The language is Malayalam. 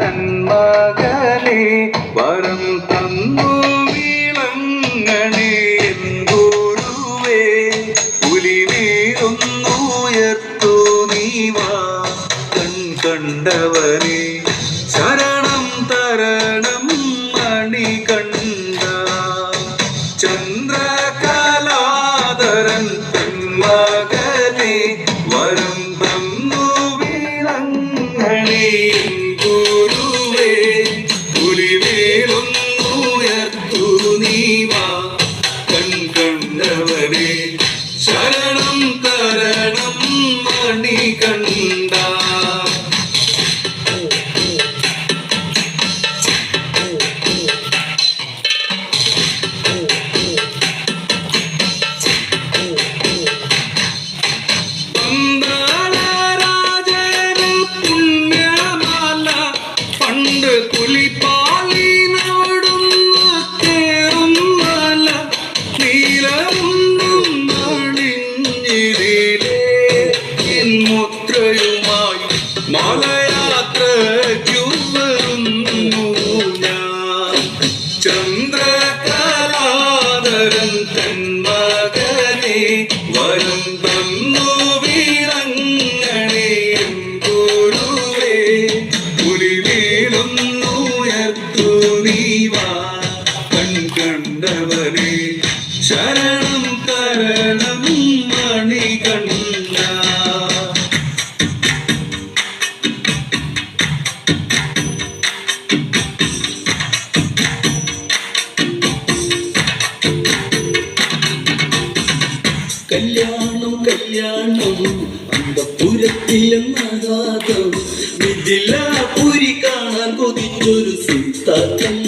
തന്മകനെ വരം തന്നു വിളങ്ങണേ എൻ ഗുരുവേ പുലിനേറുന്നുയർത്തു നീവാ? കൺ കണ്ടവനെ ശരണം തരണം മണി കണ്ട? ചന്ദ്രകലാധരൻ തന്മകനെ വരം തന്നു വിളങ്ങണേ നീവാ മുദ്രയുമായി മലയാത്രയ്ക്കു വരുന്നു ഞാൻ ചന്ദ്രകലാധരൻ തന്മകനെ വരം തന്നു വീരങ്ങണേ ഗുരുവേ പുലിവേലൊന്നുയർത്തു നീവാ കൺ കണ്ടവനെ ശരണം തരണം കല്യാണം കല്യാണം അന്തപുരത്തിലെന്നാകാതം മിഥിലാപുരി കാണാൻ കൊതിച്ചൊരു കല്യാണം